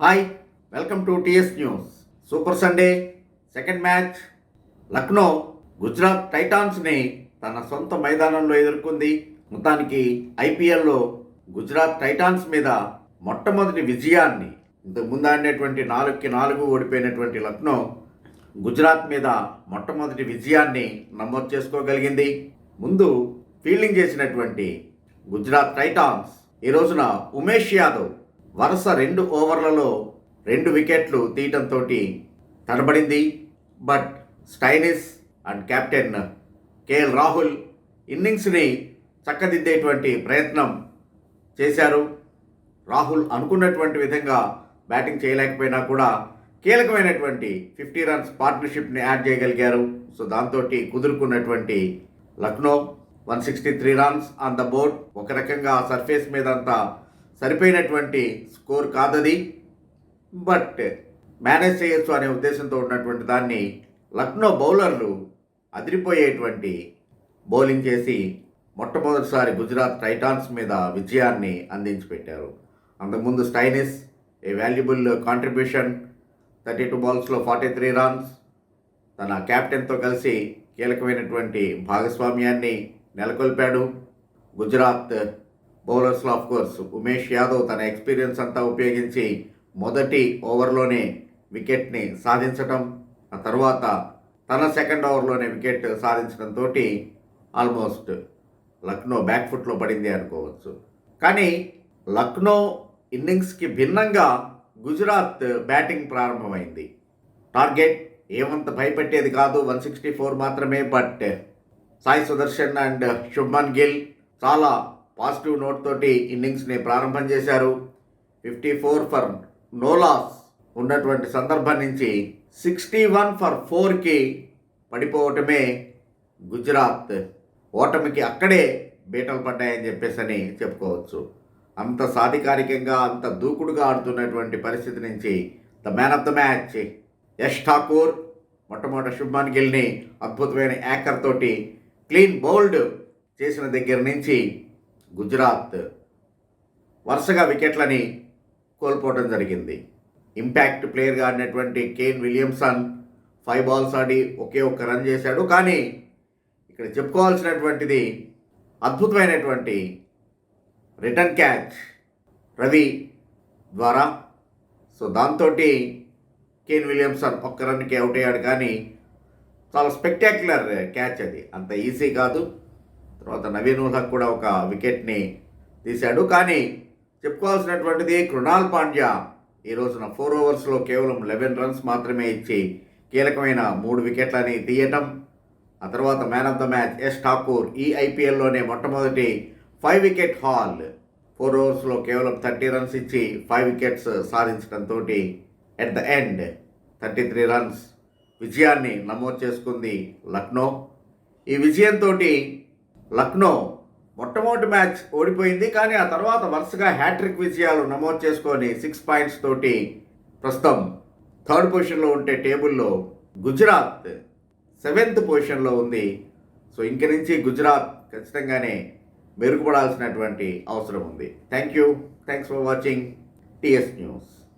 Hi welcome to TS news. Super Sunday second match. Lucknow Gujarat టైటాన్స్ని తన సొంత మైదానంలో ఎదుర్కొంది. మొత్తానికి ఐపీఎల్లో గుజరాత్ టైటాన్స్ మీద మొట్టమొదటి విజయాన్ని ఇంతకు ముందు ఆడినటువంటి నాలుగుకి నాలుగు ఓడిపోయినటువంటి లక్నో గుజరాత్ మీద మొట్టమొదటి విజయాన్ని నమోదు చేసుకోగలిగింది. ముందు ఫీల్డింగ్ చేసినటువంటి గుజరాత్ టైటాన్స్. ఈ రోజున ఉమేష్ యాదవ్ వరుస రెండు ఓవర్లలో రెండు వికెట్లు తీయటంతో తడబడింది but Stoinis and captain KL Rahul ఇన్నింగ్స్ని చక్కదిద్దేటువంటి ప్రయత్నం చేశారు. రాహుల్ అనుకున్నటువంటి విధంగా బ్యాటింగ్ చేయలేకపోయినా కూడా కీలకమైనటువంటి ఫిఫ్టీ రన్స్ పార్ట్నర్షిప్ని యాడ్ చేయగలిగారు. సో దాంతో కుదురుకున్నటువంటి Lucknow one sixty three runs on the board. ఒక రకంగా సర్ఫేస్ మీద అంతా సరిపోయినటువంటి స్కోర్ కాదది. బట్ మేనేజ్ చేయొచ్చు అనే ఉద్దేశంతో ఉన్నటువంటి దాన్ని లక్నో బౌలర్లు అదిరిపోయేటువంటి బౌలింగ్ చేసి మొట్టమొదటిసారి గుజరాత్ టైటాన్స్ మీద విజయాన్ని అందించి పెట్టారు. అంతకుముందు Stoinis a valuable contribution thirty two బాల్స్లో forty three runs తన కెప్టెన్తో కలిసి కీలకమైనటువంటి భాగస్వామ్యాన్ని నెలకొల్పాడు. గుజరాత్ బౌలర్స్లో ఆఫ్ కోర్స్ ఉమేష్ యాదవ్ తన ఎక్స్పీరియన్స్ అంతా ఉపయోగించి మొదటి ఓవర్లోనే వికెట్ని సాధించటం ఆ తర్వాత తన సెకండ్ ఓవర్లోనే వికెట్ సాధించడంతో ఆల్మోస్ట్ లక్నో బ్యాక్ ఫుట్లో పడింది అనుకోవచ్చు. కానీ లక్నో ఇన్నింగ్స్కి భిన్నంగా గుజరాత్ బ్యాటింగ్ ప్రారంభమైంది. టార్గెట్ ఏమంత భయపెట్టేది కాదు వన్ సిక్స్టీ ఫోర్ మాత్రమే బట్ సాయి సుదర్శన్ అండ్ శుభ్మన్ గిల్ చాలా పాజిటివ్ నోట్ తోటి ఇన్నింగ్స్ని ప్రారంభం చేశారు. Fifty four for no loss ఉన్నటువంటి సందర్భం నుంచి సిక్స్టీ వన్ ఫర్ ఫోర్కి పడిపోవటమే గుజరాత్ ఓటమికి అక్కడే బీటలు పడ్డాయని చెప్పేసి అని చెప్పుకోవచ్చు. అంత సాధికారికంగా అంత దూకుడుగా ఆడుతున్నటువంటి పరిస్థితి నుంచి the man of the match Yash Thakur మొట్టమొదటి శుభ్మాన్ గిల్ని అద్భుతమైన యాకర్ తోటి క్లీన్ బౌల్డ్ చేసిన దగ్గర నుంచి గుజరాత్ వరుసగా వికెట్లని కోల్పోవడం జరిగింది. ఇంపాక్ట్ ప్లేయర్గా ఆడినటువంటి కేన్ విలియమ్సన్ ఫైవ్ బాల్స్ ఆడి ఒకే ఒక్క రన్ చేశాడు. కానీ ఇక్కడ చెప్పుకోవాల్సినటువంటిది అద్భుతమైనటువంటి రిటర్న్ క్యాచ్ రవి ద్వారా. సో దాంతో కేన్ విలియమ్సన్ ఒక్క రన్కి అవుట్ అయ్యాడు. కానీ చాలా స్పెక్టాక్యులర్ క్యాచ్ అది. అంత ఈజీ కాదు. తర్వాత నవీన్ ఉల్హక్ కూడా ఒక వికెట్ని తీశాడు. కానీ చెప్పుకోవాల్సినటువంటిది కృణాల్ పాండ్యా ఈ రోజున ఫోర్ ఓవర్స్లో కేవలం లెవెన్ రన్స్ మాత్రమే ఇచ్చి కీలకమైన మూడు వికెట్లని తీయటం. ఆ తర్వాత man of the match Yash Thakur ఈ ఐపీఎల్లోనే మొట్టమొదటి ఫైవ్ వికెట్ హాల్. ఫోర్ ఓవర్స్లో కేవలం థర్టీ రన్స్ ఇచ్చి ఫైవ్ వికెట్స్ సాధించడంతో at the end thirty three runs విజయాన్ని నమోదు చేసుకుంది లక్నో. ఈ విజయంతో లక్నో. మొట్టమొదటి మ్యాచ్ ఓడిపోయింది కానీ ఆ తర్వాత వరుసగా హ్యాట్రిక్ విజయాలు నమోదు చేసుకొని సిక్స్ పాయింట్స్ తోటి ప్రస్తుతం థర్డ్ పొజిషన్లో ఉంటే టేబుల్లో గుజరాత్ సెవెంత్ పొజిషన్లో ఉంది. సో ఇంక నుంచి గుజరాత్ ఖచ్చితంగానే మెరుగుపడాల్సినటువంటి అవసరం ఉంది. Thank you thanks for watching TS news